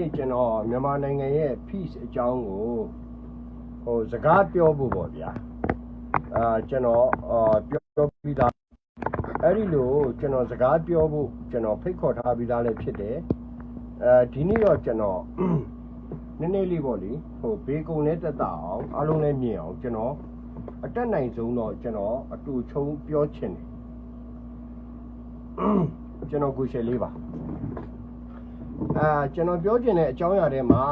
နေ့ကျွန်တော်မြန်မာနိုင်ငံရဲ့ peace အကြောင်းကိုဟိုစကားပြောဖို့ပေါ့ဗျာအာကျွန်တော်အာပြောပြီးသားအဲ့ဒီလိုကျွန်တော်စကားပြောဖို့ကျွန်တော်ဖိတ်ခေါ်ထားပြီးသားလည်းဖြစ်တယ်အဲဒီနေ့တော့ကျွန်တော်နည်းနည်းလေးပေါ့လေဟိုဘေကုံနဲ့တက်တာအောင်အားလုံးလည်းမြင်အောင်ကျွန်တော်အတက်နိုင်ဆုံးတော့ကျွန်တော်အတူချုံပြောချင်တယ်ကျွန်တော်ကိုရှယ်လေးပါ အာကျွန်တော်ပြောချင်တဲ့အကြောင်းအရာထဲမှာ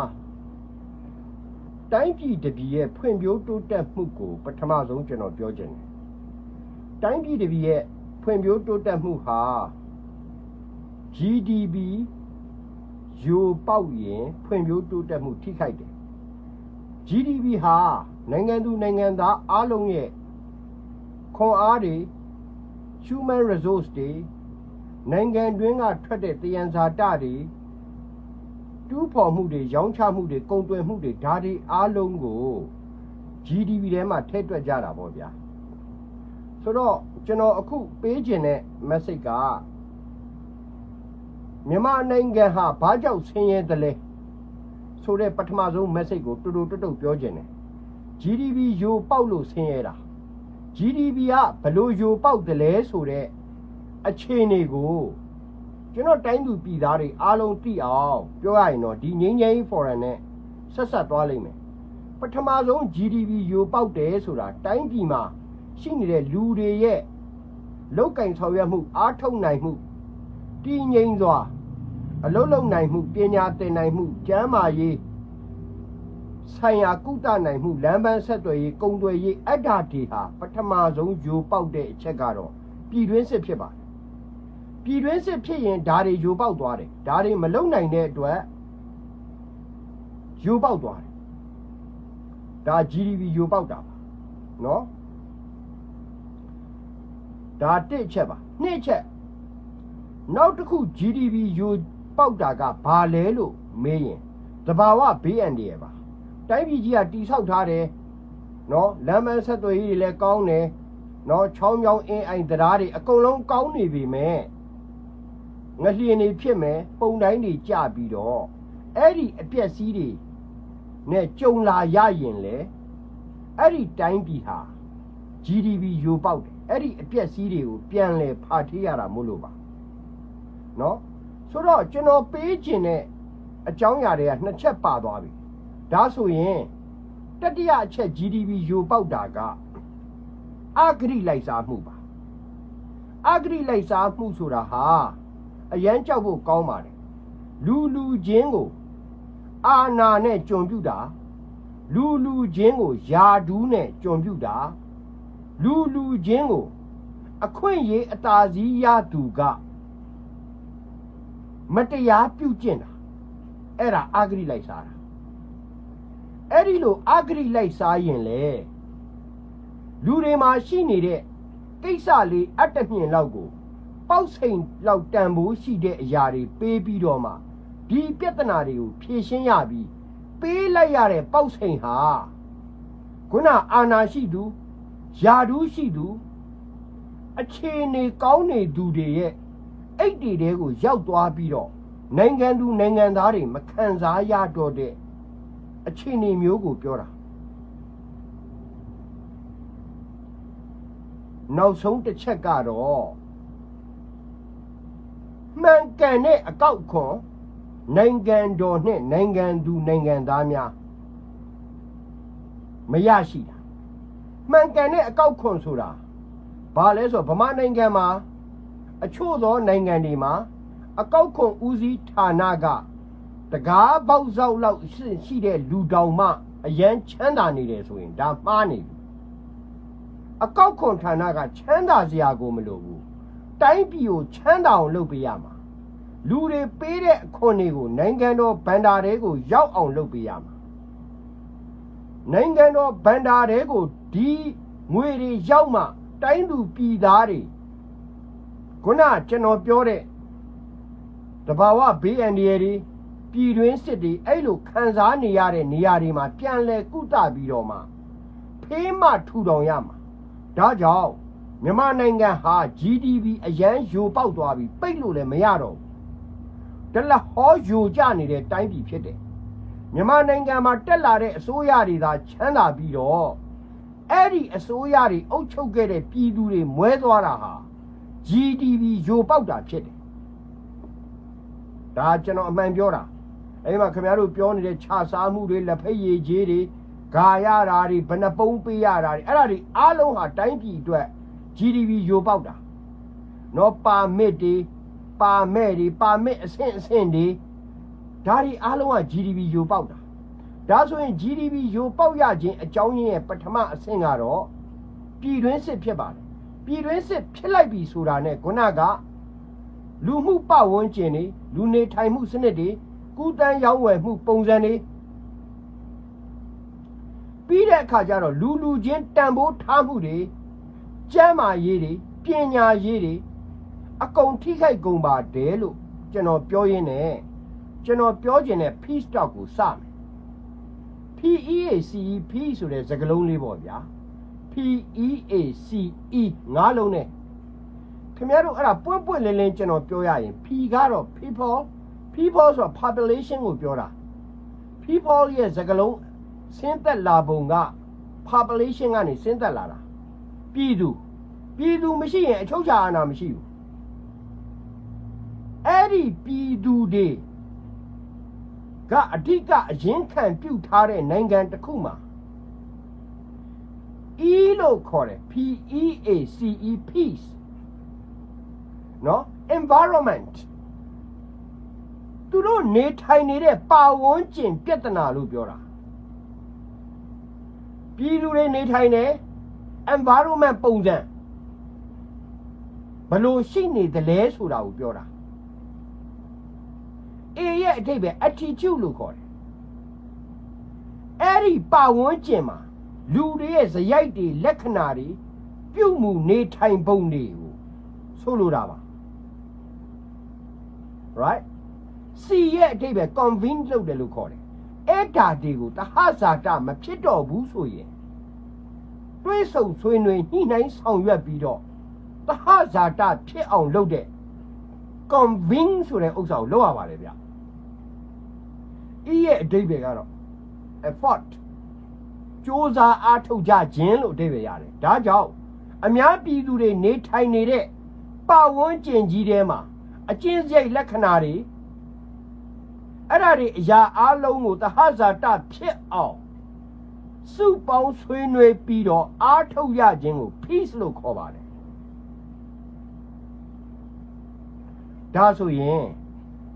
တိုင်းပြည်တပြည်ရဲ့ဖွံ့ဖြိုးတိုးတက်မှုကိုပထမဆုံးကျွန်တော်ပြောချင်တယ်တိုင်းပြည်တပြည်ရဲ့ဖွံ့ဖြိုးတိုးတက်မှုဟာ GDP ယိုပေါက်ရင်ဖွံ့ဖြိုးတိုးတက်မှုထိခိုက်တယ် GDP ဟာနိုင်ငံသူနိုင်ငံသားအားလုံးရဲ့ခွန်အားတွေ human resource တွေနိုင်ငံတွင်းကထွက်တဲ့တယံဇာတတွေ တူးဖော်မှုတွေရောင်းချမှုတွေကုန်သွယ်မှုတွေဒါတွေအားလုံးကို GDP ထဲမှာထည့်တွက်ကြတာပေါ့ဗျာဆိုတော့ကျွန်တော်အခုပေးခြင်းတဲ့ message ကမြန်မာနိုင်ငံဟာဘာကြောင့်ဆင်းရဲတယ်လဲဆိုတဲ့ပထမဆုံး message ကိုတူတူတွတ်တုတ်ပြောခြင်းတယ် GDP ယိုပေါက်လို့ဆင်းရဲတာ GDP ကဘလို့ယိုပေါက်တယ်လဲဆိုတဲ့အခြေအနေကို ကျွန်တော်တိုင်းသူပြည်သားတွေအားလုံးသိအောင်ပြောရရင်တော့ဒီငိမ့်ငိမ့် foreign နဲ့ဆက်ဆက်သွားလိမ့်မယ်ပထမဆုံး GDP ယိုပေါက်တယ်ဆိုတာတိုင်းပြည်မှာရှိနေတဲ့လူတွေရဲ့လောက်ကင်ဆောင်ရွက်မှုအားထုတ်နိုင်မှုတည်ငြိမ်စွာအလုံးလုံးနိုင်မှုပညာသင်နိုင်မှုကျန်းမာရေးဆိုင်ရာကုသနိုင်မှုလမ်းပန်းဆက်သွယ်ရေးကုန်သွယ်ရေးအတ္တတွေဟာပထမဆုံးယိုပေါက်တဲ့အချက်ကတော့ပြည်တွင်းစစ်ဖြစ်ပါတယ် ပြည်တွင်းစစ်ဖြစ်ရင်ဓာတွေယိုပေါက်သွားတယ်ဓာတွေမလုံနိုင်တဲ့အတွက်ယိုပေါက်သွားတယ်ဒါ GDP ယိုပေါက်တာပါနော်ဒါတစ်ချက်ပါနှစ်ချက်နောက်တစ်ခု GDP ယိုပေါက်တာကဘာလဲလို့မေးရင်တဘာဝဘေးအန္တရာယ်ပါတိုင်းပြည်ကြီးကတိဆောက်ထားတယ်နော်လမ်းမဆက်သွယ်ရေးတွေလည်းကောင်းတယ်နော်ချောင်းချောင်းအင်းအိုင်တရားတွေအကုန်လုံးကောင်းနေပြီမဲ့ ငလျင်တွေဖြစ်မယ်ပုံတိုင်းတွေကြပြီးတော့အဲ့ဒီအပြက်စီးတွေနဲ့ကြုံလာရရင်လေအဲ့ဒီတိုင်းပြည်ဟာ GDP ယိုပေါက်တယ်အဲ့ဒီအပြက်စီးတွေကိုပြန်လဲဖာထေးရတာမို့လို့ပါနော်ဆိုတော့ကျွန်တော်ပေးခြင်းတဲ့အကြောင်းအရာတွေကနှစ်ချက်ပါသွားပြီဒါဆိုရင်တတိယအချက် GDP ယိုပေါက်တာကအဂရိလိုက်စားမှုပါအဂရိလိုက်စားမှုဆိုတာဟာ အရန်ကြောက်ဖို့ကောင်းပါတယ်လူလူချင်းကိုအာနာနဲ့ကြုံပြုတာလူလူချင်းကိုယာဒူးနဲ့ကြုံပြုတာလူလူချင်းကိုအခွင့်ရေးအသာစီးရသူကမတရားပြုကျင့်တာအဲ့ဒါအဂရိလိုက်စားတာအဲ့ဒီလိုအဂရိလိုက်စားရင်လေလူတွေမှာရှိနေတဲ့ကိစ္စလေးအတ္တမြင်လောက်ကို ပေါက်စိန်လောက်တန်ဖိုးရှိတဲ့အရာတွေပေးပြီးတော့မှဒီပြဿနာတွေကိုဖြေရှင်းရပြီးပေးလိုက်ရတဲ့ပေါက်စိန်ဟာခုနအာနာရှိသူယာဒူးရှိသူအခြေအနေကောင်းနေသူတွေရဲ့အိတ်တွေတဲကိုရောက်သွားပြီးတော့နိုင်ငံသူနိုင်ငံသားတွေမခံစားရတော့တဲ့အခြေအနေမျိုးကိုပြောတာနောက်ဆုံးတစ်ချက်ကတော့ မှန်ကန်တဲ့အကောက်ခွန်နိုင်ငံတော်နဲ့နိုင်ငံသူနိုင်ငံသားများမရရှိတာမှန်ကန်တဲ့အကောက်ခွန်ဆိုတာဘာလဲဆိုတော့ဗမာနိုင်ငံမှာအချို့သောနိုင်ငံတွေမှာအကောက်ခွန်ဦးစီးဌာနကတကားပေါက်ဆောက်လောက်ရှိတဲ့လူတောင်မှအရန်ချမ်းသာနေတယ်ဆိုရင်ဒါမှားနေပြီအကောက်ခွန်ဌာနကချမ်းသာစရာကိုမလိုဘူး တိုင်းပြည်ကိုချမ်းသာအောင်လုပ်ပေးရမှာလူတွေပေးတဲ့အခွန်တွေကိုနိုင်ငံတော်ဗန္ဒာတွေကိုရောက်အောင်လုပ်ပေးရမှာနိုင်ငံတော်ဗန္ဒာတွေကိုဒီငွေတွေရောက်မှတိုင်းသူပြည်သားတွေခုနကျွန်တော်ပြောတဲ့တဘာဝဘေးအန္တရာယ်တွေပြည်တွင်းစစ်တွေအဲ့လိုခံစားနေရတဲ့နေရာတွေမှာပြန်လဲကုသပြီးတော့မှဖေးမထူထောင်ရမှာဒါကြောင့် မြန်မာနိုင်ငံဟာ GDP အရန်ယိုပေါက်သွားပြီပိတ်လို့လည်းမရတော့ဘူးဒလဟောယိုကျနေတဲ့တိုင်းပြည်ဖြစ်တယ်မြန်မာနိုင်ငံမှာတက်လာတဲ့အစိုးရတွေသာချမ်းသာပြီးတော့အဲ့ဒီအစိုးရတွေအုပ်ချုပ်ခဲ့တဲ့ပြည်သူတွေမွဲသွားတာဟာ GDP ယိုပေါက်တာဖြစ်တယ်ဒါကျွန်တော်အမှန်ပြောတာအဲ့မှာခင်ဗျားတို့ပြောနေတဲ့ခြာစားမှုတွေလက်ဖက်ရည်ကြီးတွေဂါရတာတွေဘဏ္ဍပုံးပေးရတာတွေအဲ့ဒါတွေအားလုံးဟာတိုင်းပြည်အတွက် GDP ယိုပေါက်တာနော်ပါမစ်တွေပါမဲ့တွေပါမစ်အဆင့်အဆင့်တွေဒါတွေအားလုံးက GDP ယိုပေါက်တာဒါဆိုရင် GDP ယိုပေါက်ရခြင်းအကြောင်းရင်းရဲ့ပထမအဆင့်ကတော့ပြည်တွင်းစစ်ဖြစ်ပါတယ်ပြည်တွင်းစစ်ဖြစ်လိုက်ပြီဆိုတာနဲ့ခုနကလူမှုပဝန်းကျင်တွေလူနေထိုင်မှုစနစ်တွေကူးတန်းရောင်းဝယ်မှုပုံစံတွေပြီးတဲ့အခါကျတော့လူလူချင်းတန်ဖိုးထားမှုတွေ ကျမ်းမာရေးတွေပညာရေးတွေအကုန်ထိခိုက်ကုန်ပါတယ်လို့ကျွန်တော်ပြောရင်းနဲ့ကျွန်တော်ပြောချင်တဲ့ peace talk ကိုစမယ် PEACE P ဆိုတဲ့စကားလုံးလေးပေါ့ဗျာ PEACE ငါးလုံးနဲ့ခင်ဗျားတို့အဲ့ဒါပွင့်ပွင့်လင်းလင်းကျွန်တော်ပြောရရင် P ကတော့ people people ဆိုတာ population ကိုပြောတာ people ရဲ့စကားလုံးဆင်းသက်လာပုံက population ကနေဆင်းသက်လာတာ ပြည်သူပြည်သူမရှိရင်အချုပ်ချာအာဏာမရှိဘူးအဲ့ဒီပြည်သူတွေကအဓိကအရင်ခံပြုတ်ထားတဲ့နိုင်ငံတစ်ခုမှာ E လို့ခေါ်တယ် P E A C E peace နော် environment သူတို့နေထိုင်နေတဲ့ပါဝန်းကျင်ပြဿနာလို့ပြောတာပြည်သူတွေနေထိုင်တဲ့ environment ပုံစံဘလို့ရှိနေသလဲဆိုတာကိုပြောတာ A ရဲ့အထိပ္ပယ် attitude လို့ခေါ်တယ်အဲ့ဒီပါဝန်းကျင်မှာလူတွေရဲ့ဇယိုက်တွေလက္ခဏာတွေပြုမှုနေထိုင်ပုံတွေကိုဆိုလိုတာပါ right C ရဲ့အထိပ္ပယ် convince လုပ်တယ်လို့ခေါ်တယ်အဲ့ဒါတွေကိုတဟဇာတမဖြစ်တော့ဘူးဆိုရင် တွေးဆုံဆွေးနွေးညှိနှိုင်းဆောင်ရွက်ပြီးတော့တဟဇာတဖြစ်အောင်လုပ်တဲ့ convince ဆိုတဲ့ဥစ္စာကိုလုပ်ရပါတယ်ဗျ E ရဲ့အဓိပ္ပာယ်ကတော့ effort စ조사အားထုတ်ကြခြင်းလို့အဓိပ္ပာယ်ရတယ်ဒါကြောင့်အများပြည်သူတွေနေထိုင်နေတဲ့ပတ်ဝန်းကျင်ကြီးထဲမှာအကျဉ်းစရိတ်လက္ခဏာတွေအဲ့ဒါတွေအရာအလုံးကိုတဟဇာတဖြစ်အောင် စုပေါင်းဆွေးနွေးပြီးတော့အားထုတ်ရခြင်းကို peace လို့ခေါ်ပါတယ်ဒါဆိုရင်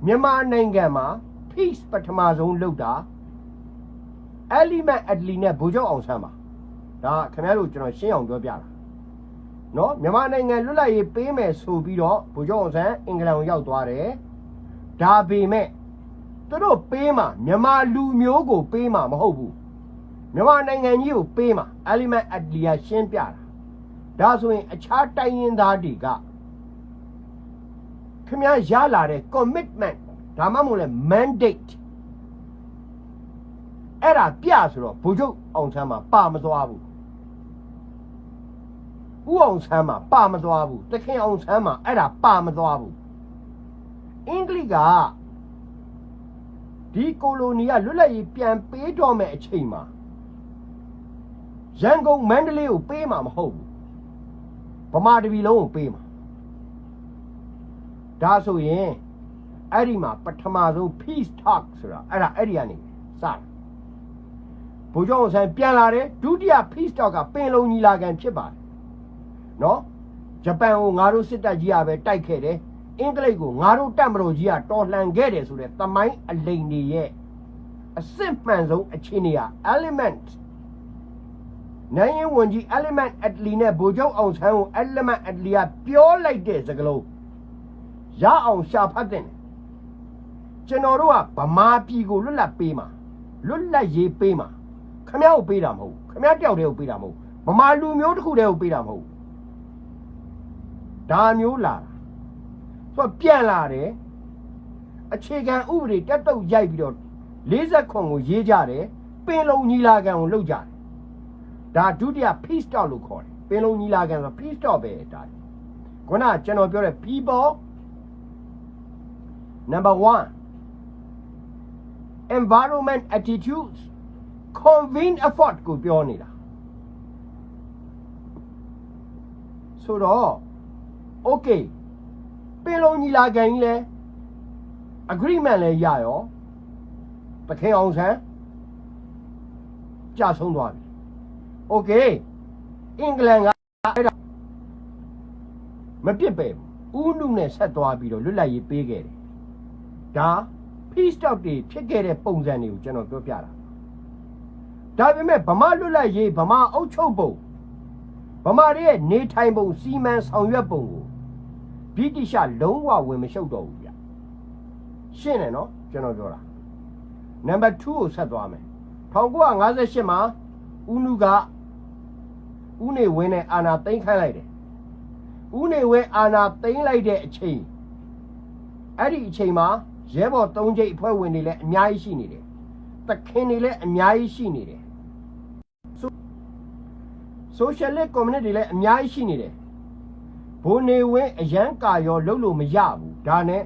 မြန်မာနိုင်ငံမှာ peace ပထမဆုံးလုပ်တာ element atli နဲ့ဗိုလ်ချုပ်အောင်ဆန်းပါဒါခင်ဗျားတို့ကျွန်တော်ရှင်းအောင်ပြောပြတာနော်မြန်မာနိုင်ငံလွတ်လပ်ရေးပေးမယ်ဆိုပြီးတော့ဗိုလ်ချုပ်အောင်ဆန်းအင်္ဂလန်ကိုရောက်သွားတယ်ဒါပေမဲ့သူတို့ပေးမှာမြန်မာလူမျိုးကိုပေးမှာမဟုတ်ဘူး မြန်မာနိုင်ငံကြီးကိုပေးမှာ element atli ကရှင်းပြတာဒါဆိုရင်အခြားတိုင်းရင်းသားတွေကခင်ဗျားရလာတဲ့ commitment ဒါမှမဟုတ်လဲ mandate အဲ့ဒါပြဆိုတော့ဘုချုပ်အောင်ဆန်းမှာပါမသွားဘူးဥအောင်ဆန်းမှာပါမသွားဘူးတခင်အောင်ဆန်းမှာအဲ့ဒါပါမသွားဘူးအင်္ဂလိပ်ကဒီကိုလိုနီကလွတ်လပ်ရေးပြန်ပေးတော့မဲ့အချိန်မှာ ရန်ကုန်မန္တလေးကိုပေးမှာမဟုတ်ဘူးဗမာတပြည်လုံးကိုပေးမှာဒါဆိုရင်အဲ့ဒီမှာပထမဆုံး peace talk ဆိုတာအဲ့ဒါအဲ့ဒီကနေစတယ်ဘိုးကျောင်းဆိုင်ပြန်လာတယ်ဒုတိယ peace talk ကပင်လုံညီလာခံဖြစ်ပါတယ်နော်ဂျပန်ကိုငါတို့စစ်တပ်ကြီးကပဲတိုက်ခဲ့တယ်အင်္ဂလိပ်ကိုငါတို့တပ်မတော်ကြီးကတော်လှန်ခဲ့တယ်ဆိုတဲ့သမိုင်းအလိန်တွေရဲ့အစစ်မှန်ဆုံးအခြေအနေက element နိုင်ရင်ဝန်ကြီး element atli နဲ့ဗိုလ်ချုပ်အောင်ဆန်းကို element atli ကပြောလိုက်တဲ့စကားလုံးရအောင်ရှာဖတ်တဲ့ကျွန်တော်တို့ကဗမာပြည်ကိုလွတ်လပ်ပေးမှာလွတ်လပ်ရေးပေးမှာခမ ्या ကိုပေးတာမဟုတ်ခမ ्या တယောက်တည်းကိုပေးတာမဟုတ်ဗမာလူမျိုးတစ်ခုတည်းကိုပေးတာမဟုတ်ဒါမျိုးလာဆိုတော့ပြန်လာတယ်အခြေခံဥပဒေတက်တုတ်ရိုက်ပြီးတော့40ခွန်ကိုရေးကြတယ်ပင်လုံညီလာခံကိုလုပ်ကြတယ် ဒါဒုတိယ peace talk လို့ခေါ်တယ်ပင်လုံညီလာခံဆို peace talk ပဲဒါခုနကျွန်တော်ပြောတဲ့ people number 1 environment attitudes convene effort ကိုပြောနေတာဆိုတော့ okay ပင်လုံညီလာခံကြီးလဲ agreement လဲရရောတခင်အောင်ဆန်းကြာဆုံးသွားပြီ okay အင်္ဂလန်ကအဲ့ဒါမပြစ်ပဲဘူးဦးနုနဲ့ဆက်သွားပြီးတော့လွတ်လပ်ရေးပေးခဲ့တယ်ဒါ peace talk တွေဖြစ်ခဲ့တဲ့ပုံစံတွေကိုကျွန်တော်ပြောပြတာဒါပေမဲ့ဗမာလွတ်လပ်ရေးဗမာအုပ်ချုပ်ပုံဗမာတွေရဲ့နေထိုင်ပုံစီမံဆောင်ရွက်ပုံကိုဗြိတိရှလုံးဝဝင်မရှုပ်တော့ဘူးဗျရှင်းတယ်နော်ကျွန်တော်ပြောတာနံပါတ်2ကိုဆက်သွားမယ်1958မှာဦးနုက ဦးနေဝင်းနဲ့အာနာသိမ်းခိုင်းလိုက်တယ်ဦးနေဝင်းအာနာသိမ်းလိုက်တဲ့အချိန်အဲ့ဒီအချိန်မှာရဲဘော်၃ချိတ်အဖွဲ့ဝင်တွေလည်းအများကြီးရှိနေတယ်။တခင်တွေလည်းအများကြီးရှိနေတယ်။ Socialist Community တွေလည်းအများကြီးရှိနေတယ်။ဘိုးနေဝင်းအရန်ကာရောလုပ်လို့မရဘူး။ဒါနဲ့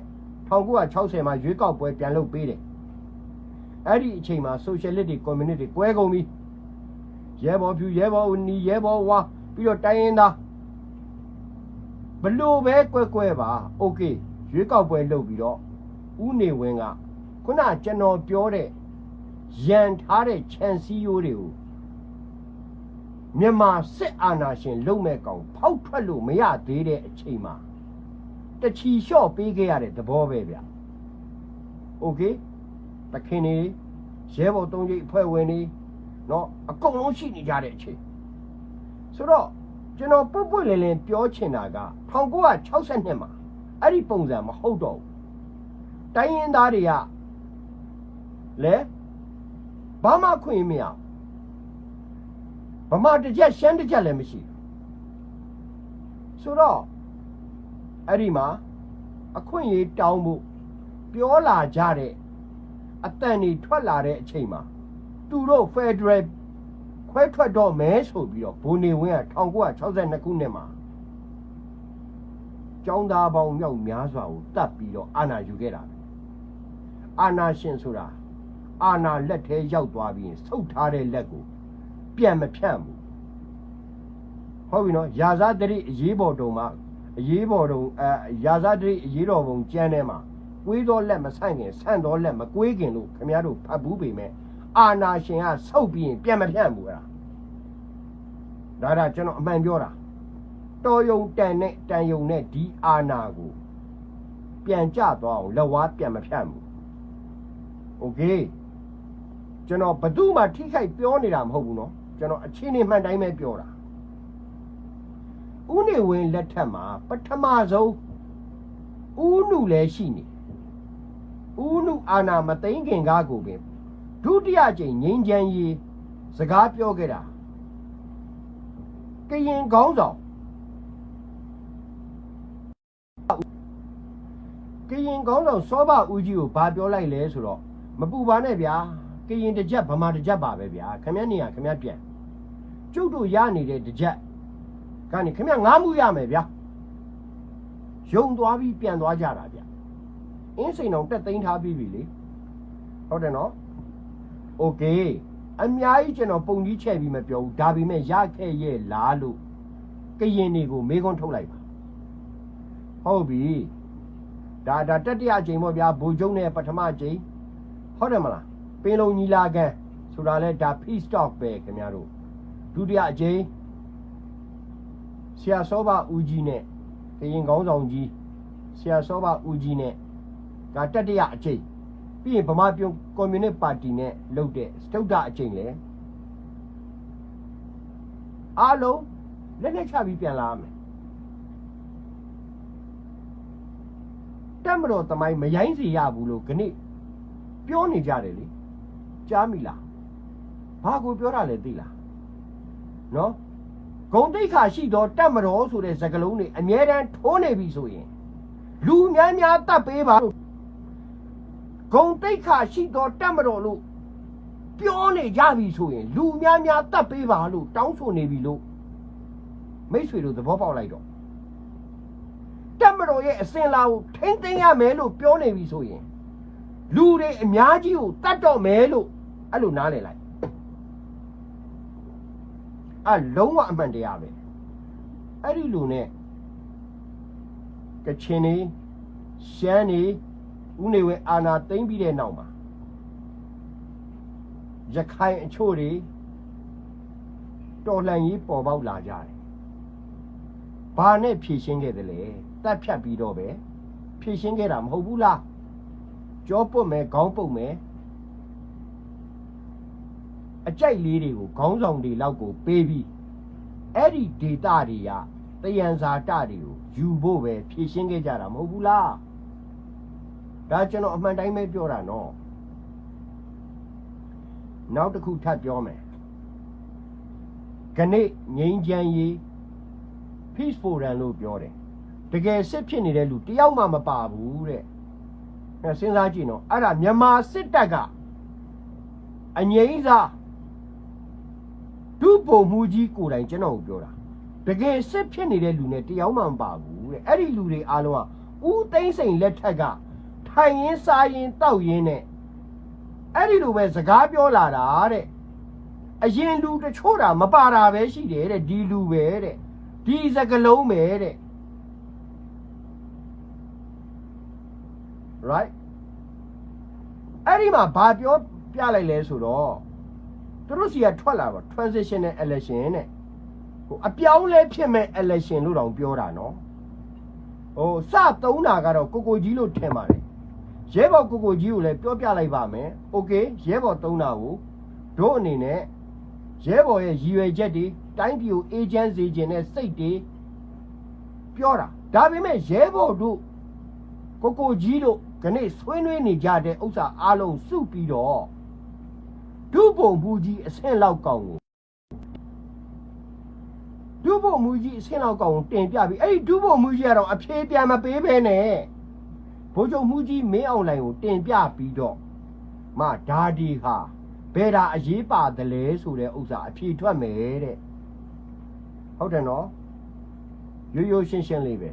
1960မှာရွေးကောက်ပွဲပြန်လုပ်ပေးတယ်။အဲ့ဒီအချိန်မှာ Socialist တွေ Community တွေကွဲကုန်ပြီ။ ရဲဘော်ဖြူရဲဘော်ဦးနီရဲဘော်ဝါပြီးတော့တိုင်းရင်းသားဘလို့ပဲကွဲကွဲပါ Okay ရွေးကောက်ပွဲလုပ်ပြီးတော့ဦးနေဝင်းကခုနကျွန်တော်ပြောတဲ့ရန်ထားတဲ့ခြံစည်းရိုးတွေကိုမြန်မာစစ်အာဏာရှင်လုံမဲ့ကောင်ဖောက်ထွက်လို့မရသေးတဲ့အချိန်မှာတချီလျှော့ပေးခဲ့ရတဲ့သဘောပဲဗျ။ Okay တခင်နေရဲဘော်တုံးကြီးအဖွဲ့ဝင်နေ เนาะအကုန်လုံးရှိနေကြတဲ့အချိန်ဆိုတော့ကျွန်တော်ပုတ်ပွတ်လင်းလင်းပြောချင်တာက1962မှာအဲ့ဒီပုံစံမဟုတ်တော့ဘူးတိုင်းရင်းသားတွေကလဲဘာမှခွင့်မရဗမာတစ်ချက်ရှမ်းတစ်ချက်လည်းမရှိဆိုတော့အဲ့ဒီမှာအခွင့်အရေးတောင်းဖို့ပြောလာကြတဲ့အတန်တွေထွက်လာတဲ့အချိန်မှာ သူတို့ Federal ခွဲထွက်တော့မဲဆိုပြီးတော့ဘုံနေဝင်းက1962ခုနှစ်မှာကျောင်းသားပေါင်းမြောက်များစွာကိုတတ်ပြီးတော့အာဏာယူခဲ့တာအာဏာရှင်ဆိုတာအာဏာလက်ထဲရောက်သွားပြီးရင်ဆုတ်ထားတဲ့လက်ကိုပြန်မဖြန့်ဘူးဟုတ်ပြီနော်ယာဇာတရိအရေးပေါ်တုံမှာအရေးပေါ်တုံအဲယာဇာတရိအရေးတော်ပုံကျမ်းထဲမှာကွေးတော်လက်မဆန့်ခင်ဆန့်တော်လက်မကွေးခင်လို့ခင်ဗျားတို့ဖတ်ဘူးပေမဲ့ အာနာရှင်ကဆုတ်ပြီးရင်ပြန်မဖြန့်ဘူးအဲ့ဒါဒါဒါကျွန်တော်အမှန်ပြောတာတော်ယုံတန်နဲ့တန်ယုံနဲ့ဒီအာနာကိုပြန်ကြသွားအောင်လက်ဝါးပြန်မဖြန့်ဘူးโอเคကျွန်တော်ဘသူမှထိခိုက်ပြောနေတာမဟုတ်ဘူးเนาะကျွန်တော်အခြေအနေမှန်တိုင်းပဲပြောတာဥနေဝင်လက်ထက်မှာပထမဆုံးဥနုလည်းရှိနေဥနုအာနာမသိမ့်ခင်ကားကိုပင် ဒုတိယကြိမ်ငိမ့်ချမ်းရေးစကားပြောခဲ့တာကရင်ခေါင်းဆောင်ကရင်ခေါင်းဆောင်စောဘဦးကြီးကိုဘာပြောလိုက်လဲဆိုတော့မပူပါနဲ့ဗျာကရင်တစ်ချက်ဗမာတစ်ချက်ပါပဲဗျာခမည်းနေရခမည်းပြန်ကျုပ်တို့ရနေတဲ့တစ်ချက်ကနေခမည်းငားမှုရမယ်ဗျာယုံသွားပြီးပြန်သွားကြတာဗျအင်းစိန်အောင်တက်သိမ်းထားပြီးပြီလေဟုတ်တယ်နော် โอเคအများကြီးကျွန်တော်ပုံကြီးချဲ့ပြီးမပြောဘူးဒါပေမဲ့ရခဲ့ရဲ့လားလို့ကရင်တွေကိုမေးခွန်းထုတ်လိုက်ပါဟုတ်ပြီဒါဒါတတိယအချိန်ပေါ့ဗျာဘူကျုံနဲ့ပထမအချိန်ဟုတ်တယ်မလားပင်လုံညီလာခံဆိုတာလဲဒါ peace talk ပဲခင်ဗျားတို့ဒုတိယအကြိမ်ဆရာစောဘဦးကြီးနဲ့ကရင်ကောင်းဆောင်ကြီးဆရာစောဘဦးကြီးနဲ့ဒါတတိယအကြိမ် ပြီးရင်ဗမာပြည်ကွန်မြူနစ်ပါတီနဲ့လုပ်တဲ့စတုဒ္ဒအကြိမ်လဲအားလုံးလက်နဲ့ချပြီးပြန်လာမယ်တက်မတော်တမိုင်းမရိုင်းစီရဘူးလို့ခဏပြောနေကြတယ်လေကြားမိလားဘာကိုပြောတာလဲသိလားနော်ဂုံတိတ်ခါရှိတော့တက်မတော်ဆိုတဲ့စကားလုံးတွေအမြဲတမ်းထိုးနေပြီဆိုရင်လူများများတတ်ပေးပါလို့ ဂုံတိတ်ခါရှိတော့တက်မတော်လို့ပြောနေကြပြီဆိုရင် လူများများတတ်ပေးပါလို့တောင်းဆိုနေပြီလို့မိတ်ဆွေတို့သဘောပေါက်လိုက်တော့တက်မတော်ရဲ့အစင်လာကိုထိမ့်သိမ်းရမယ်လို့ပြောနေပြီဆိုရင်လူတွေအများကြီးကိုတတ်တော့မယ်လို့အဲ့လိုနားလည်လိုက်အဲ့လုံးဝအမှန်တရားပဲအဲ့ဒီလူနဲ့ကချင်နေရှမ်းနေ ဦးနေဝဲအာနာသိမ့်ပြီးတဲ့နောက်မှာရခိုင်အချို့တွေတော်လှန်ရေးပေါ်ပေါက်လာကြတယ်။ဘာနဲ့ဖြည့်ရှင်းခဲ့တယ်လဲ။တတ်ဖြတ်ပြီးတော့ပဲဖြည့်ရှင်းခဲ့တာမဟုတ်ဘူးလား။ကြောပုတ်မယ်ခေါင်းပုတ်မယ်အကြိုက်လေးတွေကိုခေါင်းဆောင်တွေလောက်ကိုပေးပြီးအဲ့ဒီဒေတာတွေကတယံဇာတတွေကိုယူဖို့ပဲဖြည့်ရှင်းခဲ့ကြတာမဟုတ်ဘူးလား။ ဒါကျွန်တော်အမှန်တိုင်းပဲပြောတာနော်။နောက်တစ်ခုထပ်ပြောမယ်ခဏငိမ့်ချမ်းရေး peace forum လို့ပြောတယ်တကယ်စစ်ဖြစ်နေတဲ့လူတယောက်မှမပါဘူးတဲ့အဲစဉ်းစားကြည့်နော်အဲ့ဒါမြန်မာစစ်တပ်ကအငိမ့်စားဒုပုံမှုကြီးကိုယ်တိုင်ကျွန်တော်ကိုပြောတာတကယ်စစ်ဖြစ်နေတဲ့လူနဲ့တယောက်မှမပါဘူးတဲ့အဲ့ဒီလူတွေအားလုံးကဦးသိန်းစိန်လက်ထက်က ထိုင်ရင်စားရင်တောက်ရင်နဲ့အဲ့ဒီလိုပဲစကားပြောလာတာတဲ့အရင်လူတချို့တာမပါတာပဲရှိတယ်တဲ့ဒီလူပဲတဲ့ဒီစကလုံးပဲတဲ့ right အဲ့ဒီမှာဘာပြောပြလိုက်လဲဆိုတော့သူတို့စီကထွက်လာပါ transitional election နဲ့ဟိုအပြောင်းလဲဖြစ်မဲ့ election လို့တောင်ပြောတာနော်ဟိုစသုံးတာကတော့ကိုကိုကြီးလို့ထင်ပါတယ် ရဲဘော်ကိုကိုကြီးကိုလည်းပြောပြလိုက်ပါမယ်။ Okay ရဲဘော်သုံးတာကိုတို့အနေနဲ့ရဲဘော်ရဲ့ရည်ရွယ်ချက်တွေတိုင်းပြည်ကိုအေဂျင့်စေခြင်းနဲ့စိတ်တွေပြောတာဒါပေမဲ့ရဲဘော်တို့ကိုကိုကြီးတို့ခဏဆွေးနွေးနေကြတဲ့ဥစ္စာအလုံးစုပြီးတော့ဒုပုံမူကြီးအဆင့်လောက်ကောင်ကိုဒုပုံမူကြီးအဆင့်လောက်ကောင်ကိုတင်ပြပြီးအဲ့ဒီဒုပုံမူကြီးကတော့အဖြေပြန်မပေးဘဲနဲ့ ဗိုလ်ချုပ်မှုကြီးမင်းအောင်လှိုင်ကိုတင်ပြပြီးတော့မဒါဒီဟာဘယ်တာအရေးပါတယ်လဲဆိုတဲ့ဥစ္စာအဖြေထွက်မယ်တဲ့ဟုတ်တယ်နော်ရိုးရိုးရှင်းရှင်းလေးပဲ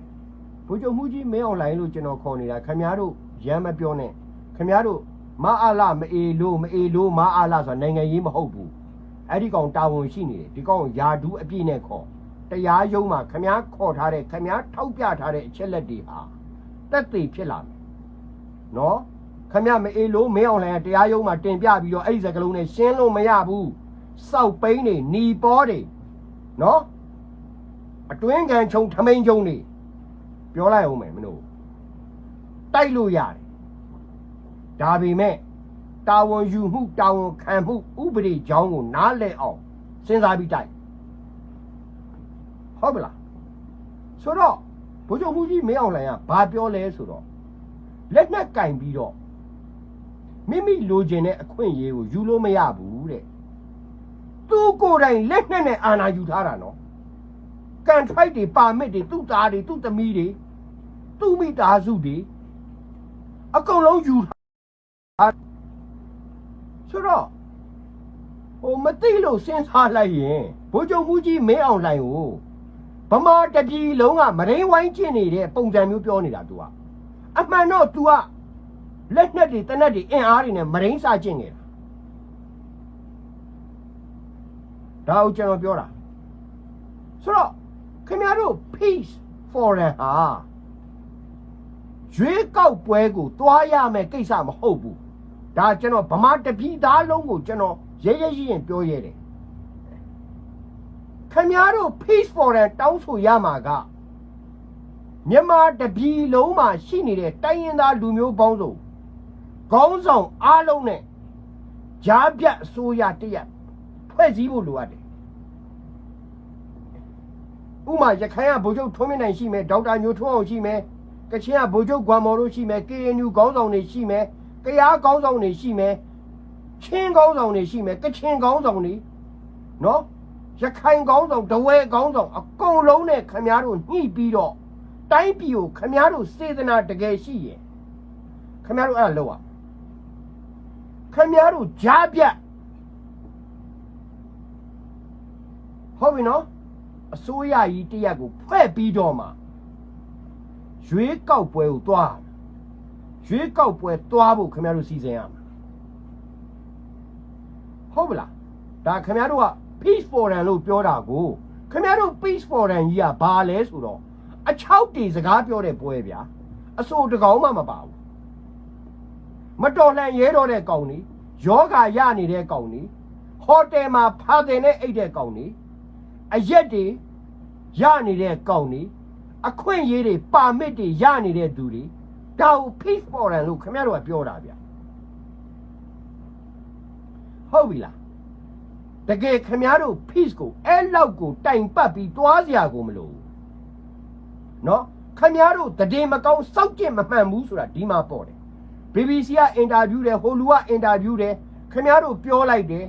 ဗိုလ်ချုပ်မှုကြီးမင်းအောင်လှိုင်လို့ကျွန်တော်ခေါ်နေတာခင်ဗျားတို့ရမ်းမပြောနဲ့ခင်ဗျားတို့မအားလာမအေလို့မအေလို့မအားလာဆိုတာနိုင်ငံရေးမဟုတ်ဘူးအဲ့ဒီကောင်တာဝန်ရှိနေတယ်ဒီကောင်ယာဒူးအပြည့်နဲ့ခေါ်တရားရုံးမှာခမားခေါ်ထားတဲ့ခမားထောက်ပြထားတဲ့အချက်လက်တွေဟာတက်သေးဖြစ်လာမယ် နော်ခမမအေးလို့မင်းအောင်လှိုင်ကတရားရုံးမှာတင်ပြပြီးတော့အဲ့ဒီစကလုံးနဲ့ရှင်းလို့မရဘူးစောက်ပိန်းနေหนีပေါ်တွေနော်အတွင်းကန်ချုံထမိန်ချုံနေပြောလိုက်အောင်မယ်မလို့တိုက်လို့ရတယ်ဒါပေမဲ့တာဝန်ယူမှုတာဝန်ခံမှုဥပဒေကြောင်းကိုနားလည်အောင်စဉ်းစားပြီးတိုက်ဟုတ်ပလားဆိုတော့ဘုချုပ်မှုကြီးမင်းအောင်လှိုင်ကဘာပြောလဲဆိုတော့ လက်နက်ကင်ပြီးတော့မိမိလိုချင်တဲ့အခွင့်အရေးကိုယူလို့မရဘူးတဲ့သူကိုယ်တိုင်လက်နက်နဲ့အာဏာယူထားတာနော်ကန်ထရိုက်တွေပါမစ်တွေသူ့သားတွေသူ့သမီးတွေသူ့မိသားစုတွေအကုန်လုံးယူထားဆိုတော့ဟိုမသိလို့စဉ်းစားလိုက်ရင်ဘိုးချုပ်မှုကြီးမင်းအောင်လှိုင်ကိုဗမာတပြည်လုံးကမရင်းဝိုင်းကျင့်နေတဲ့ပုံစံမျိုးပြောနေတာ तू က အမှန်တော့ तू ကလက်နက်တွေတနက်တွေအင်အားတွေနဲ့မရင်းစားကျင့်နေတာဒါကိုကျွန်တော်ပြောတာဆိုတော့ခင်ဗျားတို့ peace foreign ဟာရွေးကောက်ပွဲကိုတွားရမယ်ကိစ္စမဟုတ်ဘူးဒါကျွန်တော်ဗမာတပြည်သားလုံးကိုကျွန်တော်ရဲရဲရင်ပြောရတယ်ခင်ဗျားတို့ peace foreign တောင်းဆိုရမှာက မြန်မာတပြည်လုံးမှာရှိနေတဲ့တိုင်းရင်းသားလူမျိုးပေါင်းစုံခေါင်းဆောင်အားလုံးနဲ့ကြားပြတ်အစိုးရတရက်ဖွဲ့စည်းဖို့လိုအပ်တယ်ဥမာရခိုင်ကဗိုလ်ချုပ်ထွန်းမြင့်နိုင်ရှိမယ်ဒေါက်တာညိုထွန်းအောင်ရှိမယ်ကချင်ကဗိုလ်ချုပ်ဂွမ်မော်တို့ရှိမယ် KNU ခေါင်းဆောင်တွေရှိမယ်ကရားခေါင်းဆောင်တွေရှိမယ်ချင်းခေါင်းဆောင်တွေရှိမယ်ကချင်ခေါင်းဆောင်တွေနော်ရခိုင်ခေါင်းဆောင်ဒဝဲခေါင်းဆောင်အကုန်လုံးနဲ့ခမားတို့ညှိပြီးတော့ တိုင်းပြည်ကိုခမားတို့စေတနာတကယ်ရှိရင်ခမားတို့အဲ့ဒါလုပ်ရခမားတို့ကြားပြတ်ဟုတ်ပြီနော်အစိုးရကြီးတရက်ကိုဖွဲ့ပြီးတော့မှရွေးကောက်ပွဲကိုသွားရမယ်ရွေးကောက်ပွဲသွားဖို့ခင်ဗျားတို့စီစဉ်ရမှာဟုတ်ပလားဒါခင်ဗျားတို့က peace forum လို့ပြောတာကိုခင်ဗျားတို့ peace forum ကြီးကဘာလဲဆိုတော့ အချောက်တီစကားပြောတဲ့ပွဲဗျာအဆိုတကောင်မှမပါဘူးမတော်လှန်ရဲတော့တဲ့ကောင်ကြီးယောဂါရနေတဲ့ကောင်ကြီးဟိုတယ်မှာဖာတင်နဲ့အိတ်တဲ့ကောင်ကြီးအရက်တွေရနေတဲ့ကောင်ကြီးအခွင့်အရေးတွေပါမစ်တွေရနေတဲ့သူတွေဒါကို peace forum လို့ခင်ဗျားတို့ကပြောတာဗျာဟုတ်ပြီလားတကယ်ခင်ဗျားတို့ peace ကိုအဲ့လောက်ကိုတိုင်ပတ်ပြီးတွားစရာကိုမလိုဘူး နော်ခင်ဗျားတို့တည်မကောင်းစောက်ကျင်မမှန်ဘူးဆိုတာဒီမှာပေါ်တယ် BBC ကအင်တာဗျူးတယ်ဟိုလူကအင်တာဗျူးတယ်ခင်ဗျားတို့ပြောလိုက်တယ်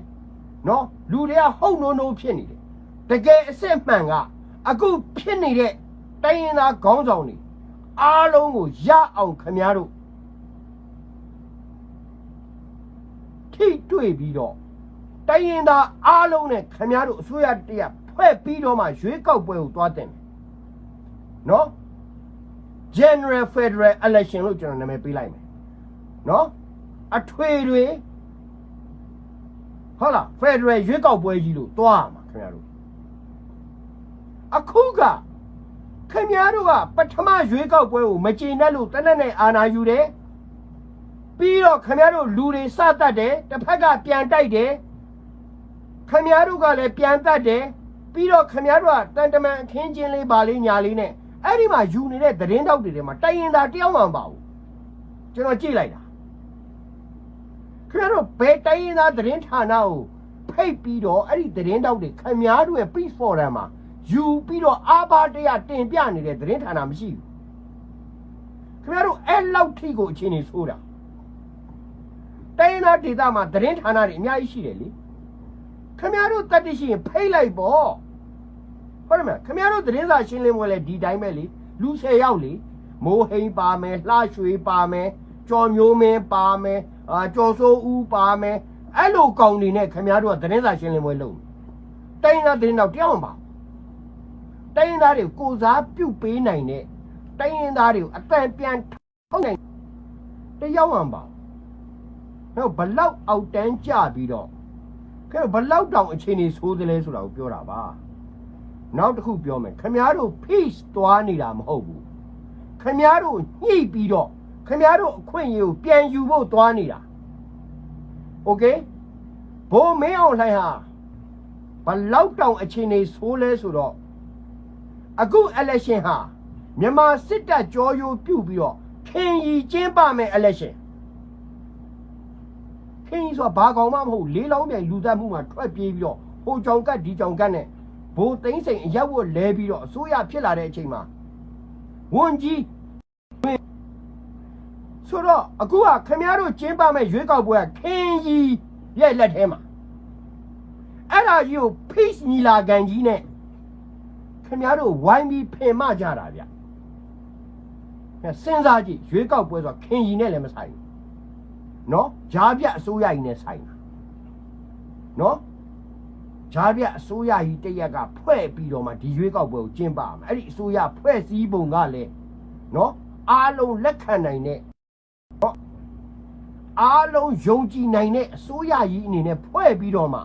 နော်လူတွေကဟုတ်နိုးနိုးဖြစ်နေတယ်တကယ်အစ်စ်မှန်ကအခုဖြစ်နေတဲ့တိုင်းရင်းသားခေါင်းဆောင်တွေအားလုံးကိုရအောင်ခင်ဗျားတို့ထိတွေ့ပြီးတော့တိုင်းရင်သားအားလုံးနဲ့ခင်ဗျားတို့အစိုးရတရဖွဲ့ပြီးတော့မှရွေးကောက်ပွဲကိုသွားတင်တယ် နော် General Federal Election လို့ကျွန်တော်နာမည်ပေးလိုက်မယ်နော်အထွေတွေဟုတ်လား Federal ရွေးကောက်ပွဲကြီးလို့သွားရမှာခင်ဗျားတို့အခုကခင်ဗျားတို့ကပထမရွေးကောက်ပွဲကိုမကျေနပ်လို့တနက်နဲ့အာဏာယူတယ်ပြီးတော့ခင်ဗျားတို့လူတွေစတတ်တယ်တစ်ဖက်ကပြန်တိုက်တယ်ခင်ဗျားတို့ကလည်းပြန်တတ်တယ်ပြီးတော့ခင်ဗျားတို့ကတန်တမန်အခင်းချင်းလေးပါလေးညာလေးနဲ့ အဲ့ဒီမှာယူနေတဲ့သတင်းတောက်တွေထဲမှာတိုင်ရင်သာတယောက်မှမပါဘူးကျွန်တော်ကြည့်လိုက်တာခင်ဗျားတို့ဘယ်တိုင်ရင်သာသတင်းဌာနကိုဖိတ်ပြီးတော့အဲ့ဒီသတင်းတောက်တွေခင်ဗျားတို့ရဲ့ peace forum မှာယူပြီးတော့အာဘာတရားတင်ပြနေတဲ့သတင်းဌာနမရှိဘူးခင်ဗျားတို့အဲ့လောက်ထိကိုအခြေအနေဆိုးတာတိုင်းနာဒေသမှာသတင်းဌာနတွေအများကြီးရှိတယ်လေခင်ဗျားတို့တတ်တရှိရင်ဖိတ်လိုက်ပေါ့ ဟုတ်တယ်မလားခင်ဗျားတို့သတင်းစာရှင်းလင်းပွဲလဲဒီတိုင်းပဲလေလူ10ယောက်လေမိုးဟိန်ပါမယ်လှရွှေပါမယ်ကျော်မျိုးမင်းပါမယ်အာကျော်စိုးဦးပါမယ်အဲ့လိုကောင်တွေနဲ့ခင်ဗျားတို့ကသတင်းစာရှင်းလင်းပွဲလုပ်တိုင်းနာသတင်းတော့တယောက်မှမပါတိုင်းရင်းသားတွေကိုကိုစားပြုတ်ပေးနိုင်တဲ့တိုင်းရင်းသားတွေကိုအတန်ပြန်ထုတ်နိုင်တယောက်မှမပါတော့ဘလောက်အောက်တန်းကြပြီးတော့ခဲဘလောက်တောင်အခြေအနေဆိုးသလဲဆိုတာကိုပြောတာပါ နောက်တစ်ခုပြောမယ်ခမည်းတော် peace သွားနေတာမဟုတ်ဘူးခမည်းတော်ညှိပြီးတော့ခမည်းတော်အခွင့်အရေးကိုပြန်ယူဖို့သွားနေတာโอเคဘိုးမင်းအောင်လှိုင်ဟာဘလောက်တောင်အခြေအနေဆိုးလဲဆိုတော့အခု election ဟာမြန်မာစစ်တပ်ကြောရိုးပြုတ်ပြီးတော့ခင်ရီကျင်းပမယ် election ခင်ရီဆိုတာဘာကောင်မှမဟုတ်လေးလောင်းပြိုင်လူသက်မှုမှာထွက်ပြေးပြီးတော့ဟိုကြောင်ကတ်ဒီကြောင်ကတ်နဲ့ ဘိုးသိန်းစိန်အရက်ဝတ်လဲပြီးတော့အစိုးရဖြစ်လာတဲ့အချိန်မှာဝန်ကြီးဆိုတော့အခုကခင်ဗျားတို့ကျင်းပမဲ့ရွေးကောက်ပွဲကခင်ရီရဲ့လက်ထဲမှာအဲ့ဒါကြီးကို peace ညီလာခံကြီးနဲ့ခင်ဗျားတို့ဝိုင်းပြီးဖင်မကြတာဗျအဲစဉ်းစားကြည့်ရွေးကောက်ပွဲဆိုခင်ရီနဲ့လည်းမဆိုင်ဘူးနော်ဂျားပြအစိုးရကြီးနဲ့ဆိုင်တာနော် ဂျားပြအစိုးရကြီးတရက်ကဖွဲ့ပြီးတော့မှဒီရွေးကောက်ပွဲကိုကျင်းပမှာအဲ့ဒီအစိုးရဖွဲ့စည်းပုံကလည်းနော်အားလုံးလက်ခံနိုင်တဲ့နော်အားလုံးယုံကြည်နိုင်တဲ့အစိုးရကြီးအနေနဲ့ဖွဲ့ပြီးတော့မှ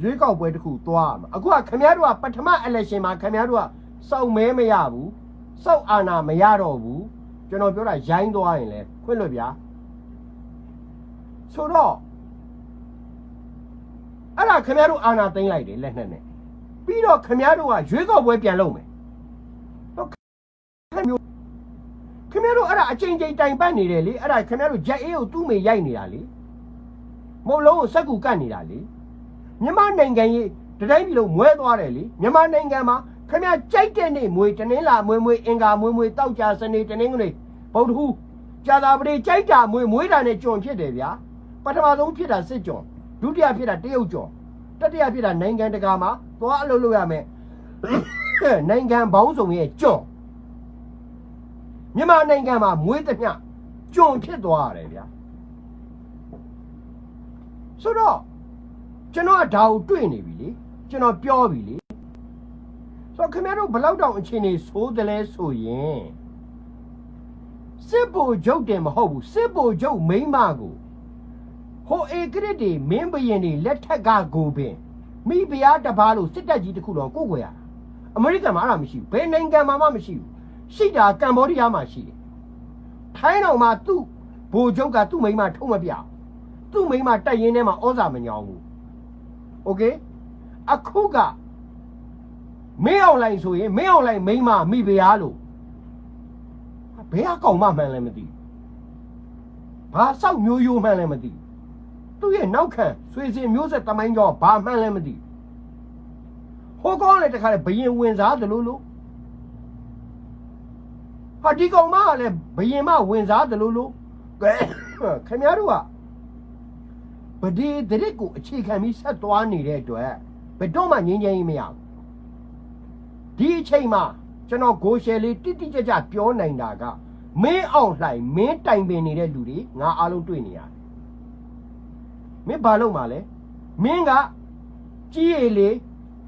ရွေးကောက်ပွဲတစ်ခုသွားမှာအခုကခင်ဗျားတို့ကပထမ election မှာခင်ဗျားတို့ကစောက်မဲမရဘူးစောက်အာဏာမရတော့ဘူးကျွန်တော်ပြောတာရိုင်းသွားရင်လဲခွင့်လွတ်ဗျာဆိုတော့ အဲ့ဒါခင်ဗျားတို့အာဏာသိမ်းလိုက်တယ်လက်နဲ့နဲ့ပြီးတော့ခင်ဗျားတို့ကရွေးကောက်ပွဲပြန်လုပ်မယ်ဟုတ်ခင်မျိုးခင်ဗျားတို့အဲ့ဒါအချိန်ချင်းတိုင်ပတ်နေတယ်လေအဲ့ဒါခင်ဗျားတို့ဂျက်အေးကိုသူ့မေရိုက်နေတာလေမဟုတ်လုံးကိုစက်ကူကတ်နေတာလေမြန်မာနိုင်ငံကြီးတတိုင်းပြည်လုံးမွဲသွားတယ်လေမြန်မာနိုင်ငံမှာခင်ဗျားကြိုက်တဲ့နေ့မွေတနင်္လာမွေမွေအင်္ဂါမွေမွေတောက်ကြစနေတနင်္ဂနွေဗုဒ္ဓဟူးကြာသာပတိကြိုက်တာမွေမွေတာနဲ့ကြုံဖြစ်တယ်ဗျာပထမဆုံးဖြစ်တာစစ်ကြုံ ဒုတိယဖြစ်တာတရုတ်ကြုံတတိယဖြစ်တာနိုင်ငံတကာမှာသွားအလုပ်လုပ်ရမယ်နိုင်ငံပေါင်းစုံရဲ့ကြုံမြန်မာနိုင်ငံမှာမွေးသမျှကြုံဖြစ်သွားရတယ်ဗျာဆိုတော့ကျွန်တော်ကဒါကိုတွေ့နေပြီလေကျွန်တော်ပြောပြီလေဆိုတော့ခင်ဗျားတို့ဘယ်လောက်တောင်အချင်းနေဆိုးတယ်လဲဆိုရင်စစ်ဘိုလ်ချုပ်တယ်မဟုတ်ဘူးစစ်ဘိုလ်ချုပ်မိန်းမကို ဟိုဧကရစ်တွေမင်းဘရင်တွေလက်ထက်ကကိုပင်မိဖုရားတစ်ပါးလို့စစ်တပ်ကြီးတစ်ခုတော့ကိုယ်ကိုယ်ရတာအမေရိကန်မှာအဲ့ဒါမရှိဘူးဘယ်နိုင်ငံမှာမှမရှိဘူးရှိတာကမ္ဘောဒီးယားမှာရှိတယ်ထိုင်းတော်မှာသူ့ဘိုလ်ချုပ်ကသူ့မိန်းမထုံးမပြဘူးသူ့မိန်းမတက်ရင်ထဲမှာဩဇာမညောင်းဘူးโอเคအခုက မင်းအောင်လိုက်ဆိုရင်မင်းအောင်လိုက်မိန်းမမိဖုရားလို့ဘယ်အကောင်မှမှန်လဲမသိဘူးဘာဆောက်မျိုးရိုးမှန်လဲမသိဘူး သူ့ရဲ့နောက်ခံဆွေစဉ်မျိုးဆက်တမိုင်းကြောဘာမှန်လဲမသိဘူးဟိုကောင်းလည်းတခါလေဘယင်ဝင်စားတယ်လို့လို့ဟာဒီကောင်မကလည်းဘယင်မဝင်စားတယ်လို့လို့ကဲခင်ဗျားတို့ကဗဒီဒရစ်ကိုအခြေခံပြီးဆက်သွားနေတဲ့အတွက်ဘယ်တော့မှငြင်းငြင်းကြီးမရဘူးဒီအချိန်မှာကျွန်တော်ဂိုရှယ်လေးတိတိကျကျပြောနိုင်တာကမင်းအောင်လှိုင်မင်းတိုင်ပင်နေတဲ့လူတွေငါအားလုံးတွေ့နေရတယ် မင်းဘာလုပ်မှာလဲမင်းကကြီးရည်လေ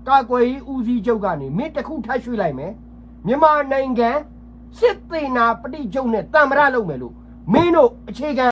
ကာကွယ်ရေးဦးစီးချုပ်ကနေမင်းတစ်ခုထပ်ရွှေ့လိုက်မယ်မြန်မာနိုင်ငံစစ်သေးနာပဋိချုပ်နဲ့တံမရလုပ်မယ်လို့မင်းတို့အခြေခံ